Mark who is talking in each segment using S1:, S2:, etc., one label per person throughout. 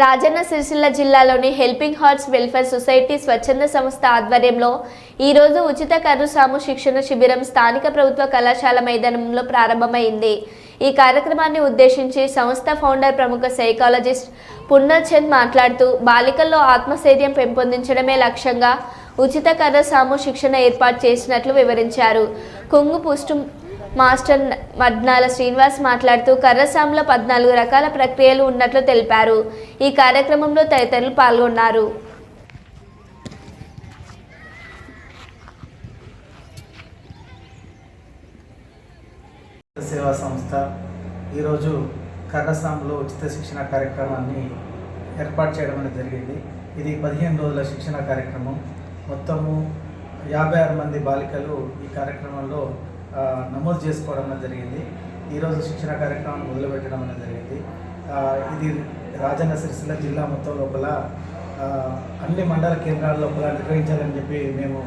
S1: రాజన్న సిరిసిల్ల జిల్లాలోని helping hearts welfare society స్వచ్ఛంద సంస్థ ఆధ్వర్యంలో ఈరోజు ఉచిత కర్రుసాము శిక్షణ శిబిరం స్థానిక ప్రభుత్వ కళాశాల మైదానంలో ప్రారంభమైంది. ఈ కార్యక్రమాన్ని ఉద్దేశించి సంస్థ ఫౌండర్ ప్రముఖ సైకాలజిస్ట్ పున్నర్చంద్ మాట్లాడుతూ బాలికల్లో ఆత్మస్థైర్యం పెంపొందించడమే లక్ష్యంగా ఉచిత కర్రసాము శిక్షణ ఏర్పాటు చేసినట్లు వివరించారు. కుంగు పుష్టు మాస్టర్ మద్నాల శ్రీనివాస్ మాట్లాడుతూ కర్రసాంలో పద్నాలుగు రకాల ప్రక్రియలు ఉన్నట్లు తెలిపారు. ఈ కార్యక్రమంలో తదితరులు పాల్గొన్నారు.
S2: సేవా సంస్థ ఈరోజు కర్రసాంలో ఉచిత శిక్షణ కార్యక్రమాన్ని ఏర్పాటు చేయడం అనేది జరిగింది. ఇది పదిహేను రోజుల శిక్షణ కార్యక్రమం. మొత్తము యాభై ఆరు మంది బాలికలు ఈ కార్యక్రమంలో నమోదు చేసుకోవడం అనేది జరిగింది. ఈరోజు శిక్షణ కార్యక్రమాన్ని మొదలుపెట్టడం అనేది జరిగింది. ఇది రాజన్న సిరిసిల్ల జిల్లా మొత్తం లోపల అన్ని మండల కేంద్రాల లోపల నిర్వహించాలని చెప్పి మేము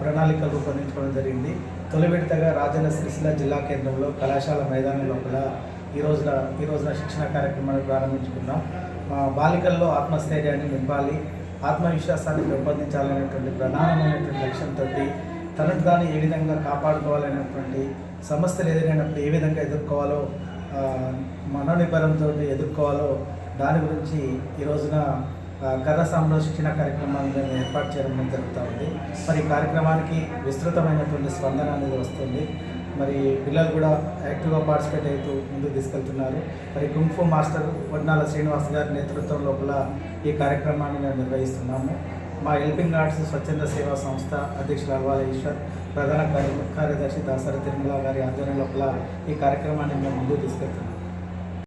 S2: ప్రణాళికలు రూపొందించుకోవడం జరిగింది. తొలి విడతగా రాజన్న సిరిసిల్ల జిల్లా కేంద్రంలో కళాశాల మైదానం లోపల ఈ రోజున ఈ రోజున శిక్షణ కార్యక్రమాన్ని ప్రారంభించుకున్నాం. బాలికల్లో ఆత్మస్థైర్యాన్ని నింపాలి ఆత్మవిశ్వాసాన్ని పెంపొందించాలనేటువంటి ప్రధానమైనటువంటి లక్ష్యంతో తనకు తాను ఏ విధంగా కాపాడుకోవాలనేటువంటి సమస్యలు ఎదురైనప్పుడు ఏ విధంగా ఎదుర్కోవాలో మనోనిబరంతో ఎదుర్కోవాలో దాని గురించి ఈ రోజున కథ సంరక్షణ శిక్షణ కార్యక్రమాన్ని ఏర్పాటు చేయడం జరుగుతూ ఉంది. మరి ఈ కార్యక్రమానికి విస్తృతమైనటువంటి స్పందన అనేది వస్తుంది. మరి పిల్లలు కూడా యాక్టివ్గా పార్టిసిపేట్ అవుతూ ముందుకు తీసుకెళ్తున్నారు. మరి కుంఫు మాస్టర్ వడ్నాల శ్రీనివాస్ గారి నేతృత్వం లోపల ఈ కార్యక్రమాన్ని మేము నిర్వహిస్తున్నాము. మా హెల్పింగ్ ఆర్ట్స్ స్వచ్ఛంద సేవా సంస్థ అధ్యక్షులు అల్వాల ఈశ్వర్ ప్రధాన కార్యదర్శి దాసరి తిరుమల గారి ఆధ్వర్యం లోపల ఈ కార్యక్రమాన్ని మేము ముందుకు తీసుకెళ్తున్నాం.